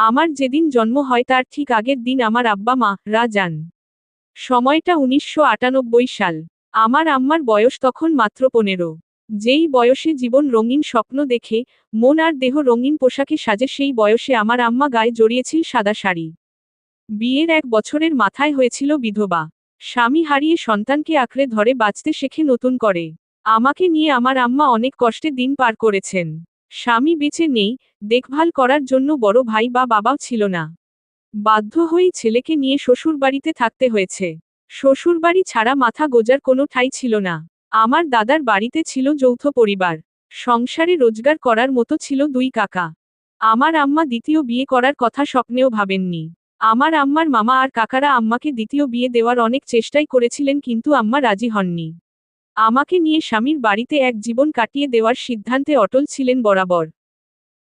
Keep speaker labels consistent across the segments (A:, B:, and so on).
A: আমার যেদিন জন্ম হয় তার ঠিক আগের দিন আমার আব্বা মা, রা যান। সময়টা উনিশশো আটানব্বই সাল। আমার আম্মার বয়স তখন মাত্র পনেরো। যেই বয়সে জীবন রঙিন স্বপ্ন দেখে, মন আর দেহ রঙিন পোশাকে সাজে সেই বয়সে আমার আম্মা গায়ে জড়িয়েছিল সাদা শাড়ি। বিয়ের এক বছরের মাথায় হয়েছিল বিধবা। স্বামী হারিয়ে সন্তানকে আঁকড়ে ধরে বাঁচতে শেখে নতুন করে। আমাকে নিয়ে আমার আম্মা অনেক কষ্টে দিন পার করেছেন। স্বামী বেঁচে নেই, দেখভাল করার জন্য বড় ভাই বা বাবাও ছিল না। বাধ্য হয়েই ছেলেকে নিয়ে শ্বশুরবাড়িতে থাকতে হয়েছে। শ্বশুরবাড়ি ছাড়া মাথা গোজার কোনো ঠাই ছিল না। আমার দাদার বাড়িতে ছিল যৌথ পরিবার। সংসারে রোজগার করার মতো ছিল দুই কাকা। আমার আম্মা দ্বিতীয় বিয়ে করার কথা স্বপ্নেও ভাবেননি। আমার আম্মার মামা আর কাকারা আম্মাকে দ্বিতীয় বিয়ে দেওয়ার অনেক চেষ্টাই করেছিলেন কিন্তু আম্মা রাজি হননি। আমাকে নিয়ে স্বামীর বাড়িতে এক জীবন কাটিয়ে দেওয়ার সিদ্ধান্তে অটল ছিলেন বরাবর।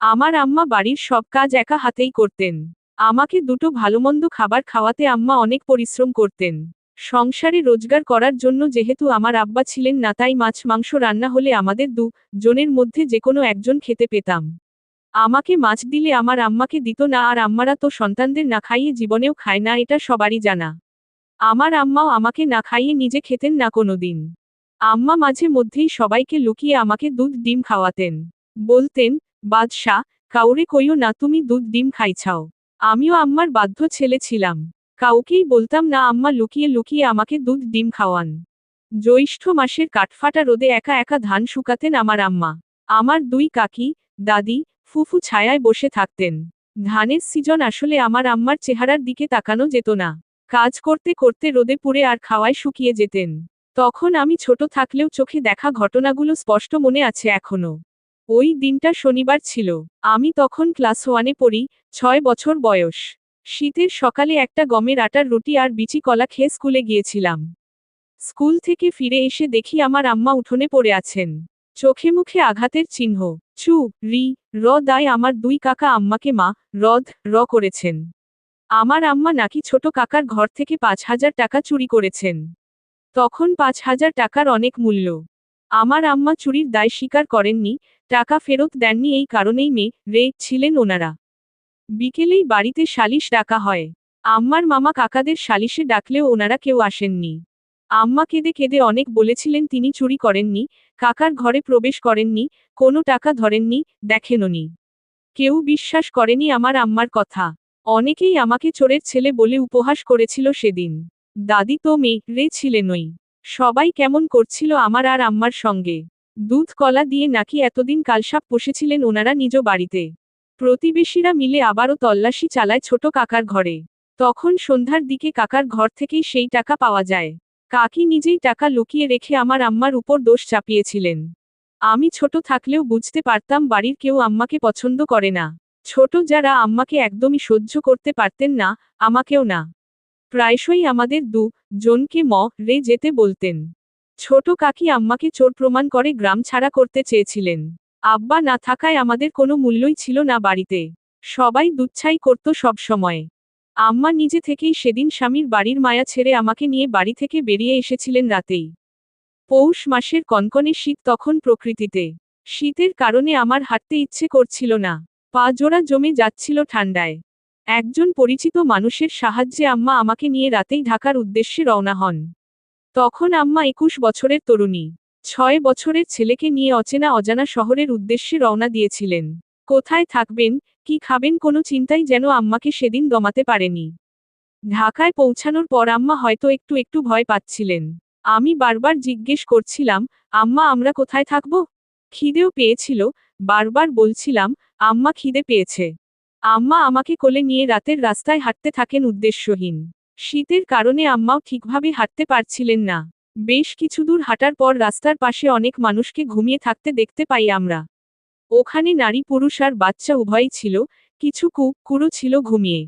A: আমার আম্মা বাড়ির সব কাজ একা হাতেই করতেন। আমাকে দুটো ভালোমন্দ খাবার খাওয়াতে আম্মা অনেক পরিশ্রম করতেন। সংসারে রোজগার করার জন্য যেহেতু আমার আব্বা ছিলেন না, তাই মাছ মাংস রান্না হলে আমাদের দু জনের মধ্যে যে কোনো একজন খেতে পেতাম। আমাকে মাছ দিলে আমার আম্মাকে দিত না, আর আম্মারা তো সন্তানদের না খাইয়ে জীবনেও খায় না, এটা সবারই জানা। আমার আম্মাও আমাকে না খাইয়ে নিজে খেতেন না কোনোদিন। আম্মা মাঝে মধ্যেই সবাইকে লুকিয়ে আমাকে দুধ ডিম খাওয়াতেন। বলতেন, বাদশাহ, কাউরে কইও না তুমি দুধ ডিম খাইছাও। আমিও আম্মার বাধ্য ছেলে ছিলাম। কাউকেই বলতাম না আম্মা লুকিয়ে লুকিয়ে আমাকে দুধ ডিম খাওয়ান। জ্যৈষ্ঠ মাসের কাঠফাটা রোদে একা একা ধান শুকাতেন আমার আম্মা। আমার দুই কাকি, দাদি, ফুফু ছায়ায় বসে থাকতেন। ধানের সিজন আসলে আমার আম্মার চেহারার দিকে তাকানো যেত না। কাজ করতে করতে রোদে পুড়ে আর খাওয়ায় শুকিয়ে যেতেন। তখন আমি ছোট থাকলেও চোখে দেখা ঘটনাগুলো স্পষ্ট মনে আছে এখনও। ওই দিনটা শনিবার ছিল। আমি তখন ক্লাস ওয়ানে পড়ি, ছয় বছর বয়স। শীতের সকালে একটা গমের আটার রুটি আর বিচি কলা খেয়ে স্কুলে গিয়েছিলাম। স্কুল থেকে ফিরে এসে দেখি আমার আম্মা উঠোনে পড়ে আছেন। চোখে মুখে আঘাতের চিহ্ন। চু, রি, র দায় আমার দুই কাকা আম্মাকে মা, রদ, র করেছেন। আমার আম্মা নাকি ছোট কাকার ঘর থেকে পাঁচ হাজার টাকা চুরি করেছেন। তখন পাঁচ হাজার টাকার অনেক মূল্য। আমার আম্মা চুরির দায় স্বীকার করেননি, টাকা ফেরত দেননি এই কারণেই মে, রে, ছিলেন ওনারা। বিকেলেই বাড়িতে সালিশ ডাকা হয়। আম্মার মামা কাকাদের সালিশে ডাকলেও ওনারা কেউ আসেননি। আম্মা কেঁদে কেঁদে অনেক বলেছিলেন তিনি চুরি করেননি, কাকার ঘরে প্রবেশ করেননি, কোনো টাকা ধরেননি, দেখেননি। কেউ বিশ্বাস করেনি আমার আম্মার কথা। অনেকেই আমাকে চোরের ছেলে বলে উপহাস করেছিল সেদিন। দাদি তো মে রে ছিলেনই সবাই কেমন করছিল আমার আর আম্মার সঙ্গে। দুধ কলা দিয়ে নাকি এতদিন কালসাপ বসেছিলেন ওনারা নিজ বাড়িতে। প্রতিবেশীরা মিলে আবারও তল্লাশি চালায় ছোট কাকার ঘরে। তখন সন্ধ্যার দিকে কাকার ঘর থেকেই সেই টাকা পাওয়া যায়। কাকি নিজেই টাকা লুকিয়ে রেখে আমার আম্মার উপর দোষ চাপিয়েছিলেন। আমি ছোট থাকলেও বুঝতে পারতাম বাড়ির কেউ আম্মাকে পছন্দ করে না। ছোট যারা আম্মাকে একদমই সহ্য করতে পারতেন না, আমাকেও না। প্রায়শই আমাদের দু জনকে ম রে যেতে বলতেন। ছোট কাকি আম্মাকে চোর প্রমাণ করে গ্রাম ছাড়া করতে চেয়েছিলেন। আব্বা না থাকায় আমাদের কোনো মূল্যই ছিল না বাড়িতে। সবাই দুচ্ছাই করত সব সময়। আম্মা নিজে থেকেই সেদিন স্বামীর বাড়ির মায়া ছেড়ে আমাকে নিয়ে বাড়ি থেকে বেরিয়ে এসেছিলেন রাতেই। পৌষ মাসের কনকনে শীত তখন প্রকৃতিতে। শীতের কারণে আমার হাঁটতে ইচ্ছে করছিল না। পা জোড়া জমে যাচ্ছিল ঠান্ডায়। একজন পরিচিত মানুষের সাহায্যে আম্মা আমাকে নিয়ে রাতেই ঢাকার উদ্দেশ্যে রওনা হন। তখন আম্মা একুশ বছরের তরুণী। ছয় বছরের ছেলেকে নিয়ে অচেনা অজানা শহরের উদ্দেশ্যে রওনা দিয়েছিলেন। কোথায় থাকবেন, কি খাবেন কোনো চিন্তাই যেন আম্মাকে সেদিন দমাতে পারেনি। ঢাকায় পৌঁছানোর পর আম্মা হয়তো একটু একটু ভয় পাচ্ছিলেন। আমি বারবার জিজ্ঞেস করছিলাম, আম্মা, আমরা কোথায় থাকব? খিদেও পেয়েছিল, বারবার বলছিলাম, আম্মা খিদে পেয়েছে। আম্মা আমাকে কোলে নিয়ে রাতের রাস্তায় হাঁটতে থাকেন উদ্দেশ্যহীন। শীতের কারণে আম্মাও ঠিকভাবে হাঁটতে পারছিলেন না। বেশ কিছু দূর হাঁটার পর রাস্তার পাশে অনেক মানুষকে ঘুমিয়ে থাকতে দেখতে পাই আমরা। ওখানে নারী, পুরুষ আর বাচ্চা উভয়ই ছিল, কিছু কূপ কুরো ছিল ঘুমিয়ে।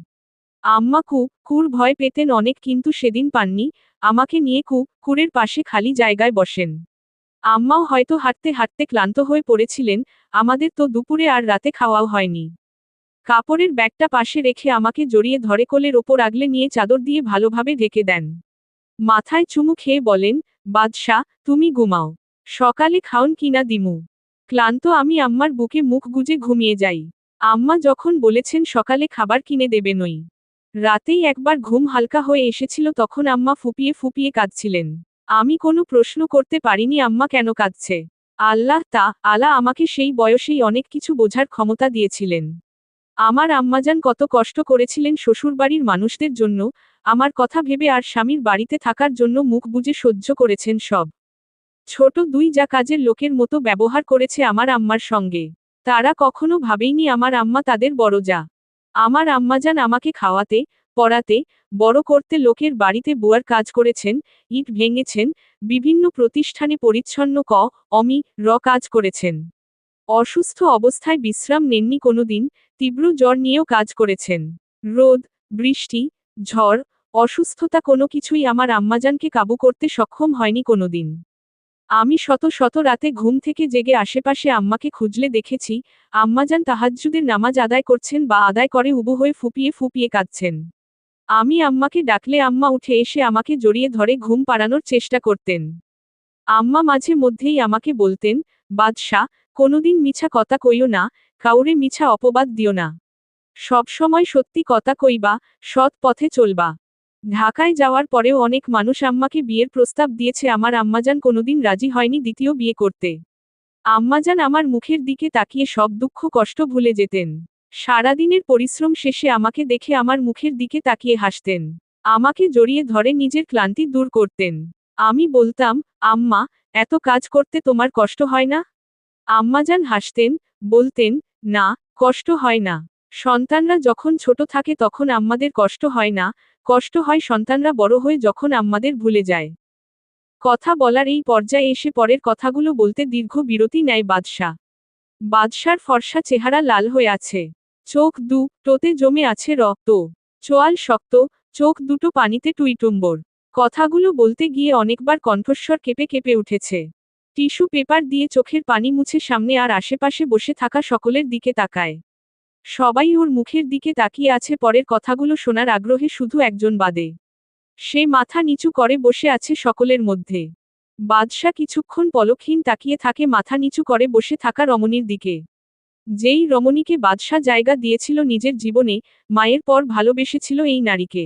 A: আম্মা কূপ কুর ভয় পেতেন অনেক কিন্তু সেদিন পাননি, আমাকে নিয়ে কূপ কুরের পাশে খালি জায়গায় বসেন। আম্মাও হয়তো হাঁটতে হাঁটতে ক্লান্ত হয়ে পড়েছিলেন, আমাদের তো দুপুরে আর রাতে খাওয়াও হয়নি। কাপড়ের ব্যাগটা পাশে রেখে আমাকে জড়িয়ে ধরে কোলের ওপর আগলে নিয়ে চাদর দিয়ে ভালোভাবে ঢেকে দেন। মাথায় চুমু খেয়ে বলেন, বাদশাহ, তুমি ঘুমাও। সকালে খাওন কিনা দিমু। ক্লান্ত আমি আম্মার বুকে মুখ গুজে ঘুমিয়ে যাই। আম্মা যখন বলেছেন সকালে খাবার কিনে দেবে নই। রাতেই একবার ঘুম হালকা হয়ে এসেছিল তখন আম্মা ফুপিয়ে ফুপিয়ে কাঁদছিলেন। আমি কোনো প্রশ্ন করতে পারিনি আম্মা কেন কাঁদছে। আল্লাহ তা আলা আমাকে সেই বয়সেই অনেক কিছু বোঝার ক্ষমতা দিয়েছিলেন। আমার আম্মাজান কত কষ্ট করেছিলেন শ্বশুরবাড়ির মানুষদের জন্য, আমার কথা ভেবে আর স্বামীর বাড়িতে থাকার জন্য মুখ বুজে সহ্য করেছেন সব। ছোট দুই যা কাজের লোকের মতো ব্যবহার করেছে আমার আম্মার সঙ্গে। তারা কখনো ভাবেইনি আমার আম্মা তাদের বড় যা। আমার আম্মাজান আমাকে খাওয়াতে, পড়াতে, বড় করতে লোকের বাড়িতে বুয়ার কাজ করেছেন, ইট ভেঙেছেন, বিভিন্ন প্রতিষ্ঠানে পরিচ্ছন্ন ক, অমি, র কাজ করেছেন। অসুস্থ অবস্থায় বিশ্রাম নেননি কোনোদিন, তীব্র জ্বর নিয়েও কাজ করেছেন। রোদ, বৃষ্টি, ঝড়, অসুস্থতা কোনো কিছুই আমার আম্মাজানকে কাবু করতে সক্ষম হয়নি কোনোদিন। আমি শত শত রাতে ঘুম থেকে জেগে আশেপাশে আম্মাকে খুঁজলে দেখেছি, আম্মাজান তাহাজ্জুদের নামাজ আদায় করছেন বা আদায় করে উবু হয়ে ফুপিয়ে ফুপিয়ে কাঁদছেন। আমি আম্মাকে ডাকলে আম্মা উঠে এসে আমাকে জড়িয়ে ধরে ঘুম পাড়ানোর চেষ্টা করতেন। আম্মা মাঝে মধ্যেই আমাকে বলতেন, বাদশাহ কোনোদিন মিছা কথা কইও না, কাউরে মিছা অপবাদ দিও না। সবসময় সত্যি কথা কইবা, সৎ পথে চলবা। ঢাকায় যাওয়ার পরেও অনেক মানুষ আম্মাকে বিয়ের প্রস্তাব দিয়েছে, আমার আম্মাজান কোনোদিন রাজি হয়নি দ্বিতীয় বিয়ে করতে। আম্মাজান আমার মুখের দিকে তাকিয়ে সব দুঃখ কষ্ট ভুলে যেতেন। সারাদিনের পরিশ্রম শেষে আমাকে দেখে আমার মুখের দিকে তাকিয়ে হাসতেন। আমাকে জড়িয়ে ধরে নিজের ক্লান্তি দূর করতেন। আমি বলতাম, আম্মা, এত কাজ করতে তোমার কষ্ট হয় না? আম্মাজান হাসতেন, বলতেন, না, কষ্ট হয় না। সন্তানরা যখন ছোট থাকে তখন আম্মাদের কষ্ট হয় না, কষ্ট হয় সন্তানরা বড় হয়ে যখন আম্মাদের ভুলে যায়। কথা বলার এই পর্যায়ে এসে পরের কথাগুলো বলতে দীর্ঘ বিরতি নেয় বাদশাহ। বাদশার ফর্সা চেহারা লাল হয়ে আছে। চোখ দু, টোতে জমে আছে রক্ত। চোয়াল শক্ত, চোখ দুটো পানিতে টুইটুম্বর। কথাগুলো বলতে গিয়ে অনেকবার কণ্ঠস্বর কেঁপে কেঁপে উঠেছে। টিস্যু পেপার দিয়ে চোখের পানি মুছে সামনে আর আশেপাশে বসে থাকা সকলের দিকে তাকায়। সবাই ওর মুখের দিকে তাকিয়ে আছে, পরের কথাগুলো শোনার আগ্রহে শুধু একজন বাদে। সে মাথা নিচু করে বসে আছে সকলের মধ্যে। বাদশাহ কিছুক্ষণ পলকহীন তাকিয়ে থাকে মাথা নিচু করে বসে থাকা রমণীর দিকে। যেই রমণীকে বাদশাহ জায়গা দিয়েছিল নিজের জীবনে, মায়ের পর ভালোবেসেছিল এই নারীকে।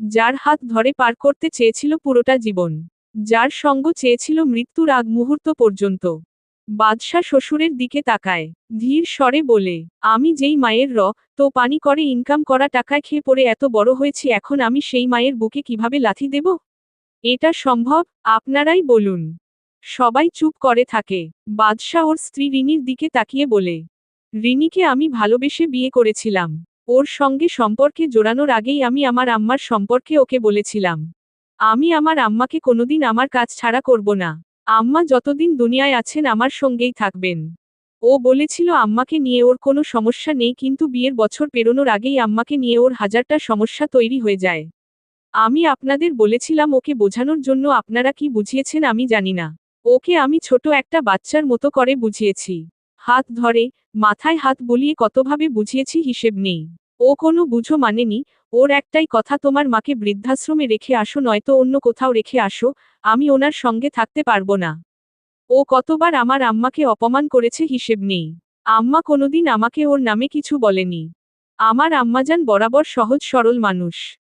A: যার হাত ধরে পার করতে চেয়েছিল পুরোটা জীবন। যার সঙ্গ চেয়েছিল মৃত্যুর আগ মুহূর্ত পর্যন্ত। বাদশাহ শ্বশুরের দিকে তাকায়। ধীর স্বরে বলে, আমি যেই মায়ের র, তো পানি করে ইনকাম করা টাকায় খেয়ে পড়ে এত বড় হয়েছি, এখন আমি সেই মায়ের বুকে কীভাবে লাথি দেব? এটা সম্ভব, আপনারাই বলুন। সবাই চুপ করে থাকে। বাদশাহ ওর স্ত্রী রিনির দিকে তাকিয়ে বলে, রিনিকে আমি ভালোবেসে বিয়ে করেছিলাম। ওর সঙ্গে সম্পর্কে জোড়ানোর আগেই আমি আমার আম্মার সম্পর্কে ওকে বলেছিলাম। আমি আমার আম্মাকে কোনোদিন আমার কাজ ছাড়া করব না। আম্মা যতদিন দুনিয়ায় আছেন আমার সঙ্গেই থাকবেন। ও বলেছিল আম্মাকে নিয়ে ওর কোনো সমস্যা নেই কিন্তু বিয়ের বছর পেরোনোর আগেই আম্মাকে নিয়ে ওর হাজারটা সমস্যা তৈরি হয়ে যায়। আমি আপনাদের বলেছিলাম ওকে বোঝানোর জন্য আপনারা কি বুঝিয়েছেন আমি জানি না। ওকে আমি ছোট একটা বাচ্চার মতো করে বুঝিয়েছি। হাত ধরে, মাথায় হাত বলিয়ে কতভাবে বুঝিয়েছি হিসেব নেই। ও কোনো বুঝো মানেনি, ওর একটাই কথা, তোমার মাকে বৃদ্ধাশ্রমে রেখে আসো, নয়তো অন্য কোথাও রেখে আসো, আমি ওনার সঙ্গে থাকতে পারব না। ও কতবার আমার আম্মাকে অপমান করেছে, হিসেব নেই। আম্মা কোনোদিন আমাকে ওর নামে কিছু বলেনি। আমার আম্মাজান বরাবর সহজ, সরল মানুষ।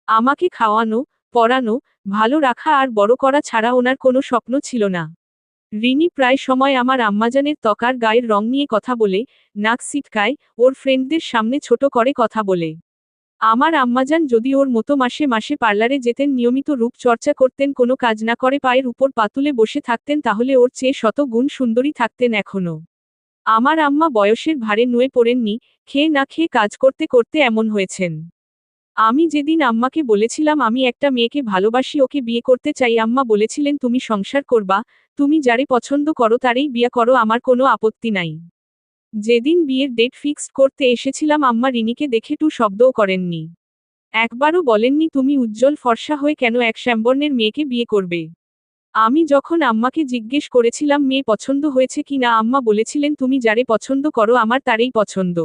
A: আমাকে খাওয়ানো, পড়ানো, ভালো রাখা আর বড় করা ছাড়া ওনার কোনো স্বপ্ন ছিল না। রিনি প্রায় সময় আমার আম্মাজানের ত্বকার গায়ের রং নিয়ে কথা বলে, নাক সিটকায় ওর ফ্রেন্ডদের সামনে ছোট করে কথা বলে। আমার আম্মাজান যদি ওর মতো মাসে মাসে পার্লারে যেতেন, নিয়মিত রূপ চর্চা করতেন, কোনো কাজ না করে পায়ের উপর পাতুলে বসে থাকতেন, তাহলে ওর চেয়ে শত গুণ সুন্দরী থাকতেন এখনও। আমার আম্মা বয়সের ভারে নুয়ে পড়েননি, খেয়ে না খেয়ে কাজ করতে করতে এমন হয়েছেন। আমি যেদিন আম্মাকে বলেছিলাম আমি একটা মেয়েকে ভালোবাসি, ওকে বিয়ে করতে চাই, আম্মা বলেছিলেন, তুমি সংসার করবা, তুমি যারে পছন্দ করো তারেই বিয়ে করো, আমার কোনো আপত্তি নাই। যেদিন বিয়ের ডেট ফিক্সড করতে এসেছিলাম, আম্মা রিনিকে দেখে টু শব্দও করেননি। একবারও বলেননি, তুমি উজ্জ্বল ফর্সা হয়ে কেন এক শ্যামবর্ণের মেয়েকে বিয়ে করবে? আমি যখন আম্মাকে জিজ্ঞেস করেছিলাম, মেয়ে পছন্দ হয়েছে কি না? আম্মা বলেছিলেন, তুমি যারে পছন্দ করো, আমার তারেই পছন্দ।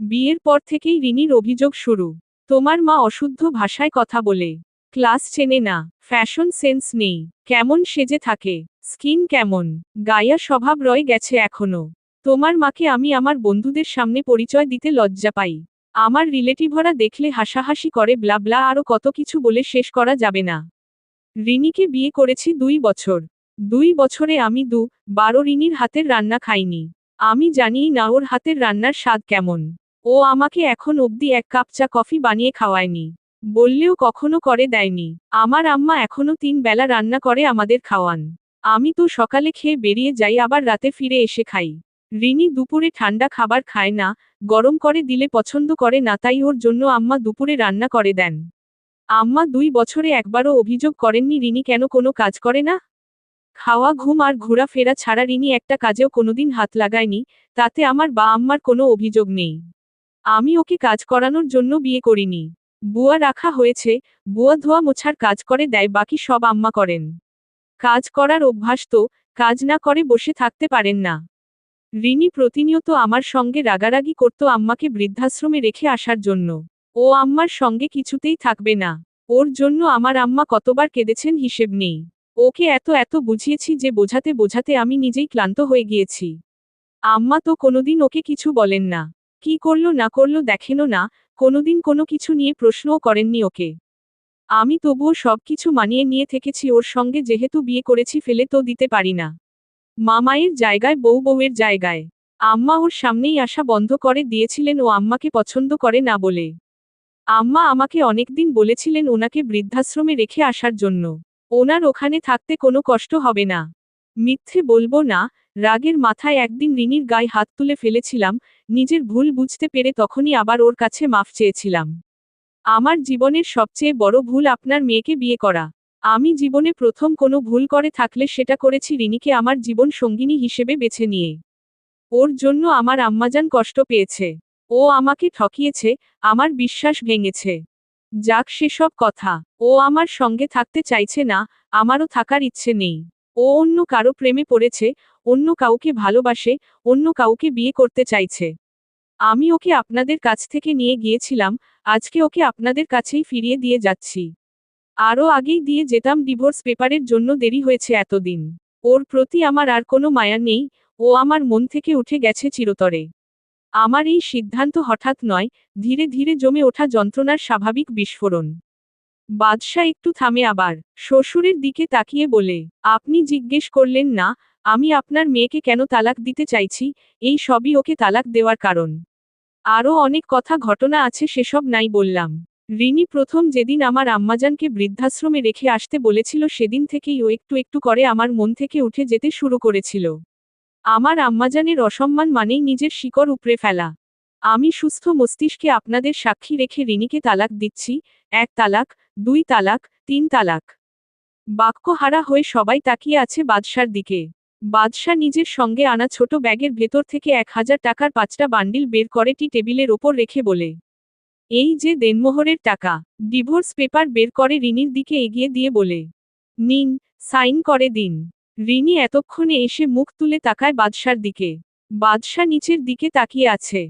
A: বিয়ের পর থেকেই রিনির অভিযোগ শুরু। তোমার মা অশুদ্ধ ভাষায় কথা বলে। ক্লাস চেনে না। ফ্যাশন সেন্স নেই। কেমন সেজে থাকে। স্কিন কেমন। গায়া স্বভাব রয়ে গেছে এখনও। তোমার মাকে আমি আমার বন্ধুদের সামনে পরিচয় দিতে লজ্জা পাই। আমার রিলেটিভরা দেখলে হাসাহাসি করে ব্লাবলা আরও কত কিছু বলে শেষ করা যাবে না। রিনিকে বিয়ে করেছি দুই বছর। দুই বছরে আমি দু বারো রিনির হাতের রান্না খাইনি। আমি জানিই না ওর হাতের রান্নার স্বাদ কেমন। ও আমাকে এখন অবধি এক কাপ চা কফি বানিয়ে খাওয়ায়নি। বললেও কখনো করে দেয়নি। আমার আম্মা এখনও তিন বেলা রান্না করে আমাদের খাওয়ান। আমি তো সকালে খেয়ে বেরিয়ে যাই, আবার রাতে ফিরে এসে খাই। রিনি দুপুরে ঠান্ডা খাবার খায় না, গরম করে দিলে পছন্দ করে না, তাই ওর জন্য আম্মা দুপুরে রান্না করে দেন। আম্মা দুই বছরে একবারও অভিযোগ করেননি, রিনি কেন কোনো কাজ করে না? খাওয়া, ঘুম আর ঘোরাফেরা ছাড়া রিনি একটা কাজেও কোনোদিন হাত লাগায়নি, তাতে আমার বা আম্মার কোনো অভিযোগ নেই। আমি ওকে কাজ করানোর জন্য বিয়ে করিনি। বুয়া রাখা হয়েছে, বুয়া ধোয়া মোছার কাজ করে দেয়, বাকি সব আম্মা করেন। কাজ করার অভ্যাস তো, কাজ না করে বসে থাকতে পারেন না। রিনি প্রতিনিয়ত আমার সঙ্গে রাগারাগি করত আম্মাকে বৃদ্ধাশ্রমে রেখে আসার জন্য। ও আম্মার সঙ্গে কিছুতেই থাকবে না। ওর জন্য আমার আম্মা কতবার কেঁদেছেন হিসেব নেই। ওকে এত এত বুঝিয়েছি যে বোঝাতে বোঝাতে আমি নিজেই ক্লান্ত হয়ে গিয়েছি। আম্মা তো কোনোদিন ওকে কিছু বলেন না। কি করল না করল দেখেনও না কোনোদিন কোনো কিছু নিয়ে প্রশ্নও করেননি ওকে। আমি তবুও সবকিছু মানিয়ে নিয়ে থেকেছি ওর সঙ্গে যেহেতু বিয়ে করেছি ফেলে তো দিতে পারি না। মামায়ের জায়গায়, বউ বউয়ের জায়গায়। আম্মা ওর সামনেই আসা বন্ধ করে দিয়েছিলেন ও আম্মাকে পছন্দ করে না বলে। আম্মা আমাকে অনেকদিন বলেছিলেন ওনাকে বৃদ্ধাশ্রমে রেখে আসার জন্য। ওনার ওখানে থাকতে কোনো কষ্ট হবে না। মিথ্যে বলব না রাগের মাথায় একদিন রিনির গায়ে হাত তুলে ফেলেছিলাম, নিজের ভুল বুঝতে পেরে তখনই আবার ওর কাছে মাফ চেয়েছিলাম। আমার জীবনের সবচেয়ে বড় ভুল আপনার মেয়েকে বিয়ে করা। আমি জীবনে প্রথম কোনো ভুল করে থাকলে সেটা করেছি রিনিকে আমার জীবন সঙ্গিনী হিসেবে বেছে নিয়ে। ওর জন্য আমার আম্মাজান কষ্ট পেয়েছে। ও আমাকে ঠকিয়েছে, আমার বিশ্বাস ভেঙেছে। যাক সেসব কথা, ও আমার সঙ্গে থাকতে চাইছে না, আমারও থাকার ইচ্ছে নেই। ও অন্য কারও প্রেমে পড়েছে অন্য কাউকে ভালোবাসে, অন্য কাউকে বিয়ে করতে চাইছে। আমি ওকে আপনাদের কাছ থেকে নিয়ে গিয়েছিলাম, আজকে ওকে আপনাদের কাছেই ফিরিয়ে দিয়ে যাচ্ছি। আরও আগেই দিয়ে যেতাম ডিভোর্স পেপারের জন্য দেরি হয়েছে এতদিন। ওর প্রতি আমার আর কোনো মায়া নেই, ও আমার মন থেকে উঠে গেছে চিরতরে। আমার এই সিদ্ধান্ত হঠাৎ নয়, ধীরে ধীরে জমে ওঠা যন্ত্রণার স্বাভাবিক বিস্ফোরণ। বাদশাহ একটু থামে আবার, শ্বশুরের দিকে তাকিয়ে বলে, আপনি জিজ্ঞেস করলেন না আমি আপনার মেয়েকে কেন তালাক দিতে চাইছি? এই সবই ওকে তালাক দেওয়ার কারণ। আরও অনেক কথা ঘটনা আছে, সেসব নাই বললাম। রিনি প্রথম যেদিন আমার আম্মাজানকে বৃদ্ধাশ্রমে রেখে আসতে বলেছিল, সেদিন থেকেই ও একটু একটু করে আমার মন থেকে উঠে যেতে শুরু করেছিল। আমার আম্মাজানের অসম্মান মানেই নিজের শিকড় উপড়ে ফেলা। আমি সুস্থ মস্তিষ্কে আপনাদের সাক্ষী রেখে রিনিকে তালাক দিচ্ছি, এক তালাক, দুই তালাক, তিন তালাক। বাক্যহারা হয়ে সবাই তাকিয়ে আছে বাদশার দিকে। বাদশাহ নিজের সঙ্গে আনা ছোট ব্যাগের ভেতর থেকে এক হাজার টাকার পাঁচটা বান্ডিল বের করে টি টেবিলের ওপর রেখে বলে, এই যে দেনমোহরের টাকা। ডিভোর্স পেপার বের করে রিনির দিকে এগিয়ে দিয়ে বলে, নিন, সাইন করে দিন। রিনি এতক্ষণে এসে মুখ তুলে তাকায় বাদশার দিকে। বাদশাহ নিচের দিকে তাকিয়ে আছে।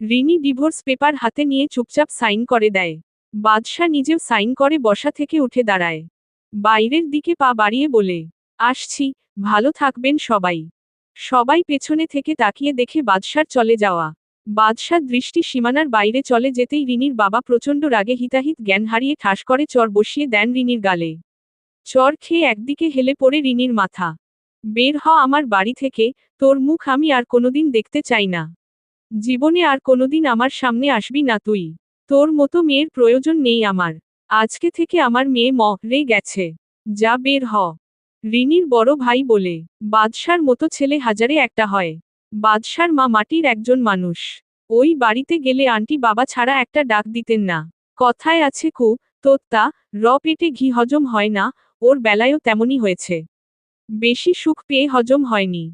A: রিনি ডিভোর্স পেপার হাতে নিয়ে চুপচাপ সাইন করে দেয়। বাদশাহ নিজেও সাইন করে বসা থেকে উঠে দাঁড়ায়। বাইরের দিকে পা বাড়িয়ে বলে, আসছি ভালো থাকবেন সবাই। সবাই পেছনে থেকে তাকিয়ে দেখে বাদশার চলে যাওয়া। বাদশার দৃষ্টি সীমানার বাইরে চলে যেতেই রিনির বাবা প্রচণ্ড রাগে হিতাহিত জ্ঞান হারিয়ে ঠাস করে চর বসিয়ে দেন রিনির গালে। চর খেয়ে একদিকে হেলে পড়ে রিনির মাথা। বের হ আমার বাড়ি থেকে, তোর মুখ আমি আর কোনোদিন দেখতে চাই না। জীবনে আর কোনোদিন আমার সামনে আসবি না তুই। তোর মতো মেয়ের প্রয়োজন নেই আমার। আজকে থেকে আমার মেয়ে ম রে গেছে। যা বের হ। রিনির বড় ভাই বলে, বাদশার মতো ছেলে হাজারে একটা হয়। বাদশার মা মাটির একজন মানুষ। ওই বাড়িতে গেলে আন্টি বাবা ছাড়া একটা ডাক দিতেন না। কথায় আছে কু, তোত্তা, র পেটে ঘি হজম হয় না, ওর বেলায়ও তেমনই হয়েছে। বেশি সুখ পেয়ে হজম হয়নি।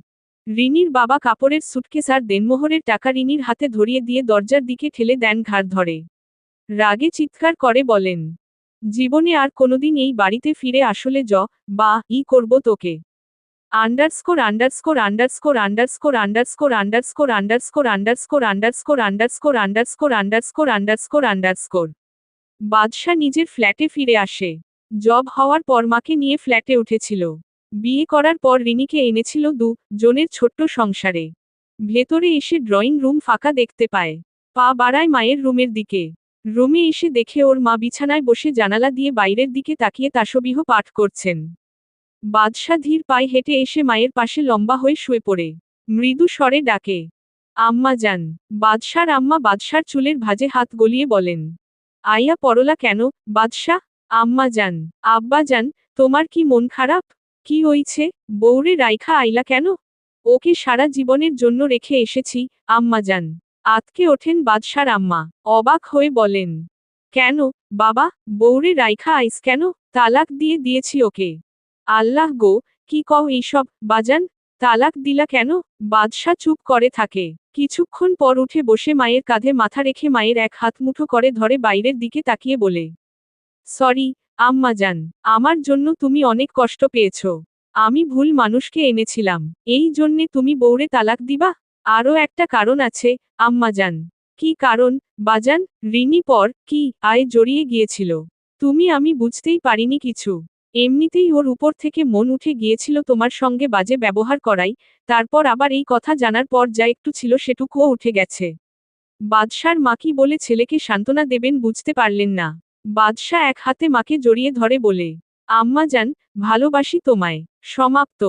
A: রিনির বাবা কাপড়ের সুটকেস আর দেনমোহরের টাকা রিনির হাতে ধরিয়ে দিয়ে দরজার দিকে ঠেলে দেন ঘাড় ধরে। রাগে চিৎকার করে বলেন জীবনে আর কোনোদিন এই বাড়িতে ফিরে আসলে জ বা ই করব তোকে underscore underscore underscore underscore underscore underscore underscore underscore underscore underscore underscore underscore underscore underscore Badshah নিজের ফ্ল্যাটে ফিরে আসে জব হওয়ার পর মাকে নিয়ে ফ্ল্যাটে উঠেছিল বিয়ে করার পর রিনিকে এনেছিল দু জনের ছোট্ট সংসারে ভেতরে এসে ড্রয়িং রুম ফাঁকা দেখতে পায় পা বাড়ায় মায়ের রুমের দিকে রুমে এসে দেখে ওর মা বিছানায় বসে জানালা দিয়ে বাইরের দিকে তাকিয়ে তাসবিহ পাঠ করছেন। বাদশাহ ধীর পায়ে হেঁটে এসে মায়ের পাশে লম্বা হয়ে শুয়ে পড়ে। মৃদু স্বরে ডাকে, আম্মা যান। বাদশার আম্মা বাদশার চুলের ভাজে হাত গলিয়ে বলেন আইয়া পরলা কেন? বাদশাহ, আম্মা যান। আব্বা যান, তোমার কি মন খারাপ? কি হইছে? বৌরে রাইখা আইলা কেন? ওকে সারা জীবনের জন্য রেখে এসেছি, আম্মা যান। আতকে ওঠেন বাদশার আম্মা। অবাক হয়ে বলেন, কেন? বাবা বৌরে রাইখা আইস কেন? তালাক দিয়ে দিয়েছি ওকে। আল্লাহ গো, কি কও এইসব? বাজান, তালাক দিলা কেন? বাদশাহ চুপ করে থাকে। কিছুক্ষণ পর উঠে বসে মায়ের কাঁধে মাথা রেখে মায়ের এক হাত মুঠো করে ধরে বাইরের দিকে তাকিয়ে বলে, সরি, আম্মা যান আমার জন্য তুমি অনেক কষ্ট পেয়েছ। আমি ভুল মানুষকে এনেছিলাম। এই জন্যে তুমি বৌরে তালাক দিবা? আরও একটা কারণ আছে, আম্মা যান। কি কারণ? বাজান ঋণী পর কি আয় জড়িয়ে গিয়েছিল। তুমি আমি বুঝতেই পারিনি কিছু। এমনিতেই ওর উপর থেকে মন উঠে গিয়েছিল তোমার সঙ্গে বাজে ব্যবহার করাই, তারপর আবার এই কথা জানার পর যা একটু ছিল সেটুকুও উঠে গেছে। বাদশার মা কি বলে ছেলেকে সান্ত্বনা দেবেন বুঝতে পারলেন না। বাদশাহ এক হাতে মাকে জড়িয়ে ধরে বলে, আম্মা যান, ভালোবাসি তোমায়। সমাপ্ত।